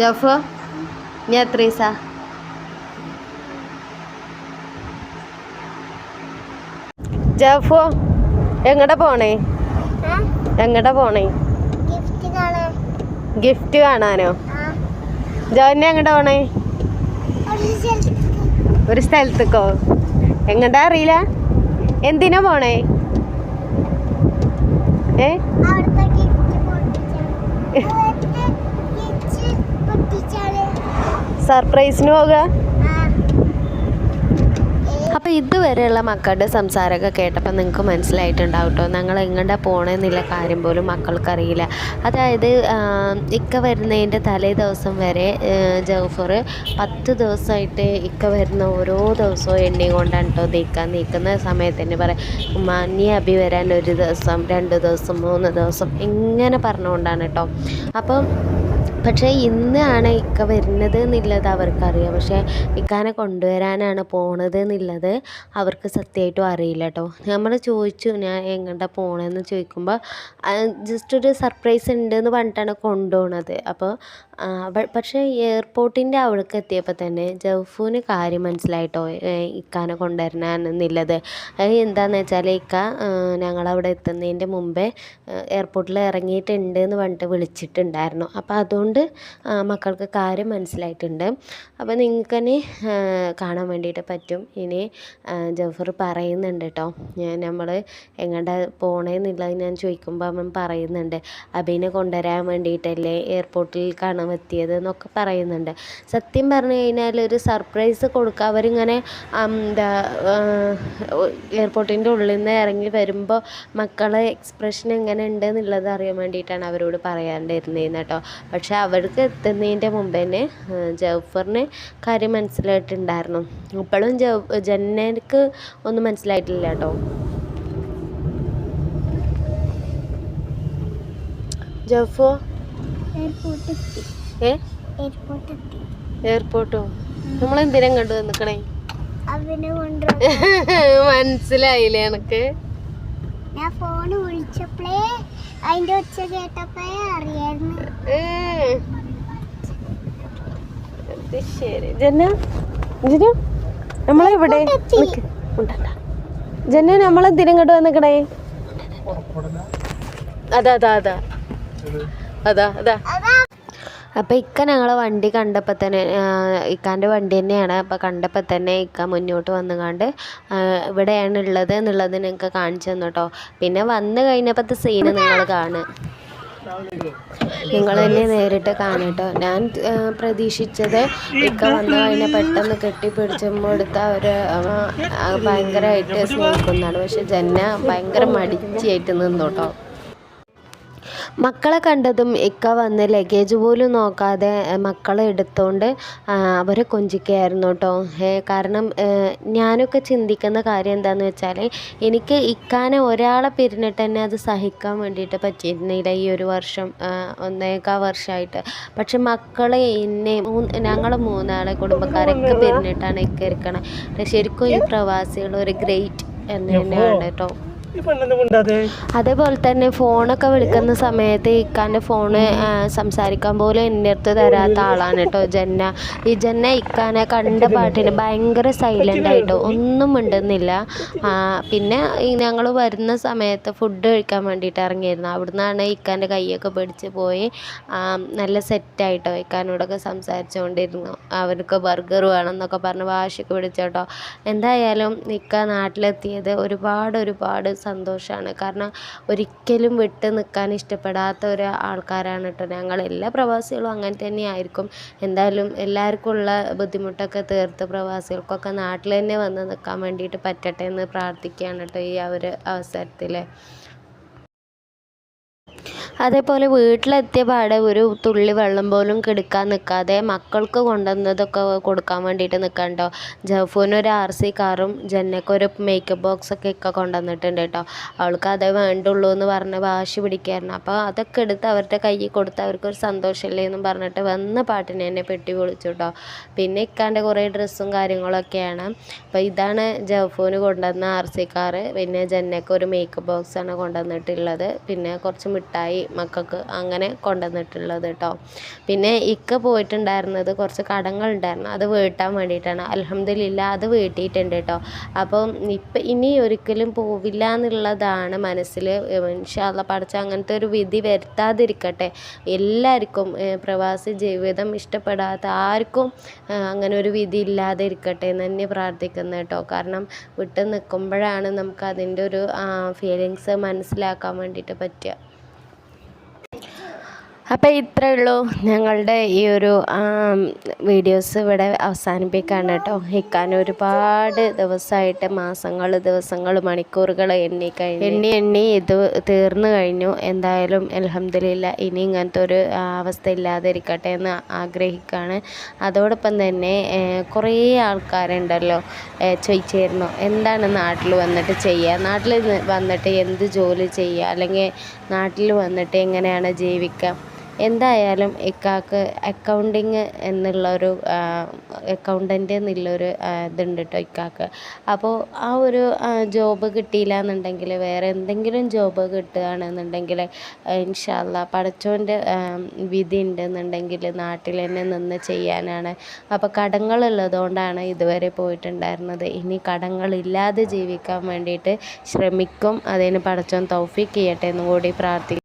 ജോഫോ ഇനി എത്ര ദിവസ ജോഫോ എങ്ങടെ പോണേ? എങ്ങടെ പോണേ? ഗിഫ്റ്റ് കാണാനോ? ജോന്നെ എങ്ങടെ പോണേ? ഒരു ഒരു സ്ഥലത്തേക്കോ? എങ്ങടാ അറിയില്ല? എന്തിനാ പോണേ? ഏ? സർപ്രൈസിന് പോകുക അപ്പൊ അപ്പോൾ ഇതുവരെയുള്ള മക്കളുടെ സംസാരമൊക്കെ കേട്ടപ്പോൾ നിങ്ങൾക്ക് മനസ്സിലായിട്ടുണ്ടാവും ഞങ്ങൾ എങ്ങോട്ടാ പോകണമെന്നുള്ള കാര്യം പോലും മക്കൾക്കറിയില്ല. അതായത് ഇക്ക വരുന്നതിന്റെ തലേ ദിവസം വരെ ജൗഫർ പത്ത് ദിവസമായിട്ട് ഇക്ക വരുന്ന ഓരോ ദിവസവും എണ്ണി കൊണ്ടാണ് കേട്ടോ നീക്കാൻ നീക്കുന്ന സമയത്ത് തന്നെ പറയാം ഉമ്മ നീ അഭി വരാൻ ഒരു ദിവസം രണ്ട് ദിവസം മൂന്ന് ദിവസം ഇങ്ങനെ പറഞ്ഞുകൊണ്ടാണ് കേട്ടോ അപ്പം പക്ഷേ ഇന്നാണ് ഇക്ക വരുന്നത് എന്നുള്ളത് അവർക്കറിയാം. പക്ഷേ ഇക്കാനെ കൊണ്ടുവരാനാണ് പോണത് എന്നുള്ളത് അവർക്ക് സത്യമായിട്ടും അറിയില്ല കേട്ടോ. നമ്മൾ ചോദിച്ചു ഞാൻ എങ്ങോട്ടാ പോകണമെന്ന് ചോദിക്കുമ്പോൾ ജസ്റ്റ് ഒരു സർപ്രൈസ് ഉണ്ട് എന്ന് പറഞ്ഞിട്ടാണ് കൊണ്ടുപോണത്. അപ്പോൾ പക്ഷേ എയർപോർട്ടിന്റെ അവിടേക്ക് എത്തിയപ്പോൾ തന്നെ ജൗഫൂന് കാര്യം മനസ്സിലായിട്ടോ ഇക്കാനെ കൊണ്ടുവരാനെന്നുള്ളത് അത് എന്താണെന്ന് വെച്ചാൽ ഇക്ക ഞങ്ങളവിടെ എത്തുന്നതിന്റെ മുമ്പേ എയർപോർട്ടിൽ ഇറങ്ങിയിട്ടുണ്ട് എന്ന് പറഞ്ഞിട്ട് വിളിച്ചിട്ടുണ്ടായിരുന്നു. അപ്പോൾ അതുകൊണ്ട് മക്കൾക്ക് കാര്യം മനസ്സിലായിട്ടുണ്ട്. അപ്പോൾ നിങ്ങൾക്ക് തന്നെ കാണാൻ വേണ്ടിയിട്ട് പറ്റും. ഇനി ജഫർ പറയുന്നുണ്ട് കേട്ടോ നമ്മൾ എങ്ങോട്ടാ പോണേന്നുള്ളത് ഞാൻ ചോദിക്കുമ്പോൾ അവൻ പറയുന്നുണ്ട്. അബീനെ കൊണ്ടുവരാൻ വേണ്ടിയിട്ടല്ലേ എയർപോർട്ടിൽ കാണാൻ എത്തിയത് എന്നൊക്കെ പറയുന്നുണ്ട്. സത്യം പറഞ്ഞു കഴിഞ്ഞാൽ ഒരു സർപ്രൈസ് കൊടുക്കുക അവരിങ്ങനെ എന്താ എയർപോർട്ടിന്റെ ഉള്ളിൽ നിന്ന് ഇറങ്ങി വരുമ്പോൾ മക്കളെ എക്സ്പ്രഷൻ എങ്ങനെ ഉണ്ട് എന്നുള്ളത് അറിയാൻ വേണ്ടിയിട്ടാണ് അവരോട് പറയാണ്ടിരുന്നത് കേട്ടോ പക്ഷെ അവർക്ക് എത്തുന്നതിന്റെ മുമ്പ് തന്നെ ജൗഫറിന് കാര്യം മനസ്സിലായിട്ടുണ്ടായിരുന്നു. ഇപ്പോഴും ജൗ ജന്നക്ക് ഒന്നും മനസ്സിലായിട്ടില്ല കേട്ടോ. ജഫോ? എയർപോർട്ടോ? നമ്മൾ എന്തിനാ കണ്ടു നിൽക്കണേ മനസ്സിലായില്ലേ എനക്ക്? ഞാൻ ഫോൺ വിളിച്ചപ്പോഴേ അതിന്റെ ഒച്ച കേട്ടപ്പോഴേ അറിയായിരുന്നു. അത് ശരി. ജന നമ്മളെവിടെ ഇങ്ങോട്ട് വന്നിക്കണേ? അതാ അതാ. അതാ അതാ. അതാ അപ്പോൾ ഇക്ക ഞങ്ങളെ വണ്ടി കണ്ടപ്പോൾ തന്നെ ഇക്കാന്റെ വണ്ടി തന്നെയാണ്. അപ്പോൾ കണ്ടപ്പോൾ തന്നെ ഇക്ക മുന്നോട്ട് വന്നുകാണ്ട് ഇവിടെയാണ് ഉള്ളത് എന്നുള്ളത് നിങ്ങൾക്ക് കാണിച്ചു തന്നു കേട്ടോ പിന്നെ വന്ന് കഴിഞ്ഞപ്പോഴത്തെ സീന് നിങ്ങൾ കാണുക. നിങ്ങൾ തന്നെ നേരിട്ട് കാണട്ടോ ഞാൻ പ്രതീക്ഷിച്ചത് ഇക്ക വന്നു കഴിഞ്ഞാൽ പെട്ടെന്ന് കെട്ടിപ്പിടിച്ചുമ്പോൾ എടുത്ത ഒരു ഭയങ്കരമായിട്ട് സ്നേഹിക്കുന്നതാണ്. പക്ഷെ ജന്ന ഭയങ്കര മടിച്ചായിട്ട് നിന്നു കേട്ടോ മക്കളെ കണ്ടതും ഇക്ക വന്ന് ലഗേജ് പോലും നോക്കാതെ മക്കളെ എടുത്തോണ്ട് അവരെ കൊഞ്ചിക്കുകയായിരുന്നു കേട്ടോ. കാരണം ഞാനൊക്കെ ചിന്തിക്കുന്ന കാര്യം എന്താണെന്ന് വെച്ചാൽ എനിക്ക് ഇക്കാനെ ഒരാളെ പിരിഞ്ഞിട്ട് തന്നെ അത് സഹിക്കാൻ വേണ്ടിയിട്ട് പറ്റിയിരുന്നില്ല ഈ ഒരു വർഷം ഒന്നേക്കാ വർഷമായിട്ട്. പക്ഷെ മക്കളെ എന്നെ മൂന്ന് ഞങ്ങൾ മൂന്നാളെ കുടുംബക്കാരൊക്കെ പിരിഞ്ഞിട്ടാണ് ഇക്ക ഇരിക്കണം. ശരിക്കും ഈ പ്രവാസികൾ ഒരു ഗ്രേറ്റ് എന്ന് തന്നെയാണ് കേട്ടോ. അതേപോലെ തന്നെ ഫോണൊക്കെ വിളിക്കുന്ന സമയത്ത് ഇക്കാന്റെ ഫോണ് സംസാരിക്കാൻ പോലും എന്റെ അടുത്ത് തരാത്ത ആളാണ് കേട്ടോ ജന്ന. ഈ ജന്ന ഇക്കാനെ കണ്ട പാട്ടിന് ഭയങ്കര സൈലന്റ് ആയിട്ടോ ഒന്നും മിണ്ടുന്നില്ല. പിന്നെ ഞങ്ങൾ വരുന്ന സമയത്ത് ഫുഡ് കഴിക്കാൻ വേണ്ടിയിട്ട് ഇറങ്ങിയിരുന്നു. അവിടുന്നാണ് ഇക്കാന്റെ കൈയൊക്കെ പിടിച്ച് പോയി നല്ല സെറ്റായിട്ടോ ഇക്കാനോടൊക്കെ സംസാരിച്ചുകൊണ്ടിരുന്നു അവർക്ക് ബർഗർ വേണം എന്നൊക്കെ പറഞ്ഞ് വാശിയൊക്കെ പിടിച്ചോട്ടോ എന്തായാലും ഇക്ക നാട്ടിലെത്തിയത് ഒരുപാട് ഒരുപാട് സന്തോഷമാണ് കാരണം ഒരിക്കലും വിട്ട് നിൽക്കാൻ ഇഷ്ടപ്പെടാത്ത ഒരു ആൾക്കാരാണ് കേട്ടോ ഞങ്ങൾ. എല്ലാ പ്രവാസികളും അങ്ങനെ തന്നെ ആയിരിക്കും എന്തായാലും എല്ലാവർക്കും ഉള്ള ബുദ്ധിമുട്ടൊക്കെ തീർത്ത് പ്രവാസികൾക്കൊക്കെ നാട്ടിൽ തന്നെ വന്ന് നിൽക്കാൻ വേണ്ടിയിട്ട് പറ്റട്ടെ എന്ന് പ്രാർത്ഥിക്കുകയാണ് കേട്ടോ ഈ ഒരു അവസരത്തിൽ. അതേപോലെ വീട്ടിലെത്തിയ പാടെ ഒരു തുള്ളി വെള്ളം പോലും കെടുക്കാൻ നിൽക്കാതെ മക്കൾക്ക് കൊണ്ടുവന്നതൊക്കെ കൊടുക്കാൻ വേണ്ടിയിട്ട് നിൽക്കണ്ടോ ജഫൂനൊരു ആർ സി കാറും ജെന്നക്കൊരു മേക്കപ്പ് ബോക്സൊക്കെ ഒക്കെ കൊണ്ടുവന്നിട്ടുണ്ട് കേട്ടോ. അവൾക്ക് അതേ വേണ്ടുള്ളൂ എന്ന് പറഞ്ഞ് വാശി പിടിക്കായിരുന്നു. അപ്പോൾ അതൊക്കെ എടുത്ത് അവരുടെ കയ്യിൽ കൊടുത്ത് അവർക്കൊരു സന്തോഷമില്ലേ എന്നും പറഞ്ഞിട്ട് വന്ന പാട്ടിനെ എന്നെ പെട്ടി വിളിച്ചു കേട്ടോ. പിന്നെ ഇക്കാന്റെ കുറേ ഡ്രസ്സും കാര്യങ്ങളൊക്കെയാണ്. അപ്പോൾ ഇതാണ് ജഫൂന് കൊണ്ടുവന്ന ആർ സി കാറ്. പിന്നെ ജന്നക്ക് ഒരു മേക്കപ്പ് ബോക്സാണ് കൊണ്ടുവന്നിട്ടുള്ളത്. പിന്നെ കുറച്ച് മിഠായി മക്കൾക്ക് അങ്ങനെ കൊണ്ടുവന്നിട്ടുള്ളത് കേട്ടോ പിന്നെ ഇക്ക പോയിട്ടുണ്ടായിരുന്നത് കുറച്ച് കടങ്ങൾ ഉണ്ടായിരുന്നു അത് വീട്ടാൻ വേണ്ടിയിട്ടാണ്. അലഹമ്മദില്ല അത് വീട്ടിയിട്ടുണ്ട് കേട്ടോ അപ്പം ഇപ്പം ഇനി ഒരിക്കലും പോവില്ല എന്നുള്ളതാണ് മനസ്സിൽ. ഇൻഷാല്ല പഠിച്ച അങ്ങനത്തെ ഒരു വിധി വരുത്താതിരിക്കട്ടെ. എല്ലാവർക്കും പ്രവാസി ജീവിതം ഇഷ്ടപ്പെടാത്ത ആർക്കും അങ്ങനെ ഒരു വിധി ഇല്ലാതെ ഇരിക്കട്ടെ എന്ന് തന്നെ പ്രാർത്ഥിക്കുന്നത് കേട്ടോ കാരണം വിട്ട് നിൽക്കുമ്പോഴാണ് നമുക്ക് അതിന്റെ ഒരു ഫീലിങ്സ് മനസ്സിലാക്കാൻ വേണ്ടിയിട്ട് പറ്റുക. അപ്പോൾ ഇത്രയേ ഉള്ളൂ ഞങ്ങളുടെ ഈ ഒരു വീഡിയോസ് ഇവിടെ അവസാനിപ്പിക്കാണ് കേട്ടോ. ഇക്കാൻ ഒരുപാട് ദിവസമായിട്ട് മാസങ്ങൾ ദിവസങ്ങൾ മണിക്കൂറുകൾ എണ്ണി കഴിഞ്ഞു എണ്ണി എണ്ണി ഇത് തീർന്നു കഴിഞ്ഞു. എന്തായാലും അലഹമ്മദില്ല ഇനി ഇങ്ങനത്തെ ഒരു അവസ്ഥ ഇല്ലാതിരിക്കട്ടെ എന്ന് ആഗ്രഹിക്കുകയാണ് അതോടൊപ്പം തന്നെ കുറേ ആൾക്കാരുണ്ടല്ലോ ചോദിച്ചായിരുന്നു എന്താണ് നാട്ടിൽ വന്നിട്ട് ചെയ്യുക നാട്ടിൽ വന്നിട്ട് എന്ത് ജോലി ചെയ്യുക അല്ലെങ്കിൽ നാട്ടിൽ വന്നിട്ട് എങ്ങനെയാണ് ജീവിക്കുക എന്തായാലും ഇക്കാക്ക് അക്കൗണ്ടിങ് എന്നുള്ളൊരു അക്കൗണ്ടന്റ് എന്നുള്ളൊരു ഇതുണ്ട് കേട്ടോ ഇക്കാക്ക്. അപ്പോൾ ആ ഒരു ജോബ് കിട്ടിയില്ല എന്നുണ്ടെങ്കിൽ വേറെ എന്തെങ്കിലും ജോബ് കിട്ടുകയാണെന്നുണ്ടെങ്കിൽ ഇൻഷാല്ല പഠിച്ചോന്റെ വിധി ഉണ്ടെന്നുണ്ടെങ്കിൽ നാട്ടിൽ തന്നെ നിന്ന് ചെയ്യാനാണ്. അപ്പോൾ കടങ്ങളുള്ളതുകൊണ്ടാണ് ഇതുവരെ പോയിട്ടുണ്ടായിരുന്നത്. ഇനി കടങ്ങളില്ലാതെ ജീവിക്കാൻ വേണ്ടിയിട്ട് ശ്രമിക്കും. അതിന് പഠിച്ചോൻ തൗഫീക്ക് ചെയ്യട്ടെ എന്നും കൂടി പ്രാർത്ഥിക്കും